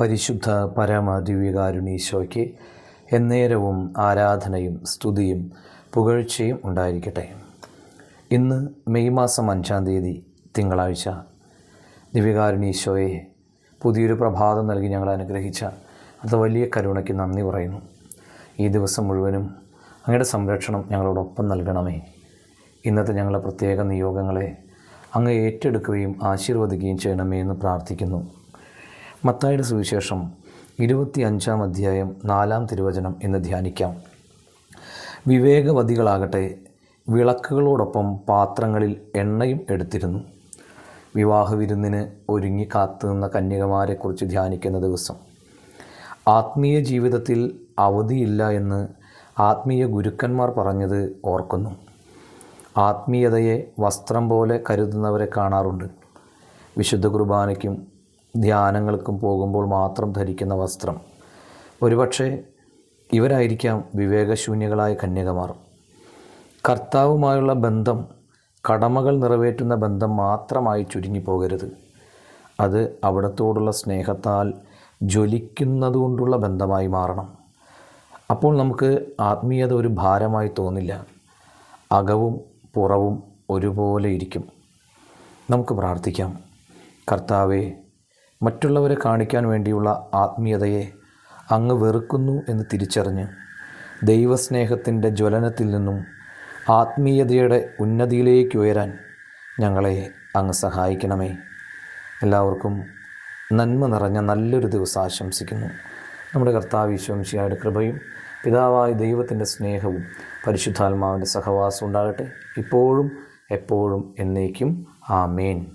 പരിശുദ്ധ പരമദിവ്യകാരുണീശോയ്ക്ക് എന്നേരവും ആരാധനയും സ്തുതിയും പുകഴ്ചയും ഉണ്ടായിരിക്കട്ടെ. ഇന്ന് മെയ് മാസം അഞ്ചാം തീയതി തിങ്കളാഴ്ച ദിവ്യകാരുണീശോയെ പുതിയൊരു പ്രഭാതം നൽകി ഞങ്ങൾ അനുഗ്രഹിച്ച അത് വലിയ കരുണയ്ക്ക് നന്ദി പറയുന്നു. ഈ ദിവസം മുഴുവനും അങ്ങയുടെ സംരക്ഷണം ഞങ്ങളോടൊപ്പം നൽകണമേ. ഇന്നത്തെ ഞങ്ങളുടെ പ്രത്യേക നിയോഗങ്ങളെ അങ്ങ് ഏറ്റെടുക്കുകയും ആശീർവദിക്കുകയും ചെയ്യണമേ എന്ന് പ്രാർത്ഥിക്കുന്നു. മത്തായുടെ സുവിശേഷം ഇരുപത്തി അഞ്ചാം അധ്യായം നാലാം തിരുവചനം എന്ന് ധ്യാനിക്കാം. വിവേകവതികളാകട്ടെ വിളക്കുകളോടൊപ്പം പാത്രങ്ങളിൽ എണ്ണയും എടുത്തിരുന്നു. വിവാഹ വിരുന്നിന് ഒരുങ്ങി കാത്തുനിന്ന കന്യകമാരെക്കുറിച്ച് ധ്യാനിക്കുന്ന ദിവസം. ആത്മീയ ജീവിതത്തിൽ അവധിയില്ല എന്ന് ആത്മീയ ഗുരുക്കന്മാർ പറഞ്ഞത് ഓർക്കുന്നു. ആത്മീയതയെ വസ്ത്രം പോലെ കരുതുന്നവരെ കാണാറുണ്ട്. വിശുദ്ധ കുർബാനയ്ക്കും ധ്യാനങ്ങൾക്കും പോകുമ്പോൾ മാത്രം ധരിക്കുന്ന വസ്ത്രം. ഒരുപക്ഷെ ഇവരായിരിക്കാം വിവേകശൂന്യകളായ കന്യകമാർ. കർത്താവുമായുള്ള ബന്ധം കടമകൾ നിറവേറ്റുന്ന ബന്ധം മാത്രമായി ചുരുങ്ങി ചുരുങ്ങിപ്പോകരുത്. അത് അവിടത്തോടുള്ള സ്നേഹത്താൽ ജ്വലിക്കുന്നതുകൊണ്ടുള്ള ബന്ധമായി മാറണം. അപ്പോൾ നമുക്ക് ആത്മീയത ഒരു ഭാരമായി തോന്നില്ല. അകവും പുറവും ഒരുപോലെ ഇരിക്കും. നമുക്ക് പ്രാർത്ഥിക്കാം. കർത്താവെ മറ്റുള്ളവരെ കാണിക്കാൻ വേണ്ടിയുള്ള ആത്മീയതയെ അങ്ങ് വെറുക്കുന്നു എന്ന് തിരിച്ചറിഞ്ഞ് ദൈവസ്നേഹത്തിന്റെ ജ്വലനത്തിൽ നിന്നും ആത്മീയതയുടെ ഉന്നതിയിലേക്ക് ഉയരാൻ ഞങ്ങളെ അങ്ങ് സഹായിക്കണമേ. എല്ലാവർക്കും നന്മ നിറഞ്ഞ നല്ലൊരു ദിവസം ആശംസിക്കുന്നു. നമ്മുടെ കർത്താവ് ഈശോംശിയായുടെ കൃപയും പിതാവായ ദൈവത്തിന്റെ സ്നേഹവും പരിശുദ്ധാത്മാവിന്റെ സഹവാസം ഉണ്ടാകട്ടെ. ഇപ്പോഴും എപ്പോഴും എന്നേക്കും. ആമേൻ.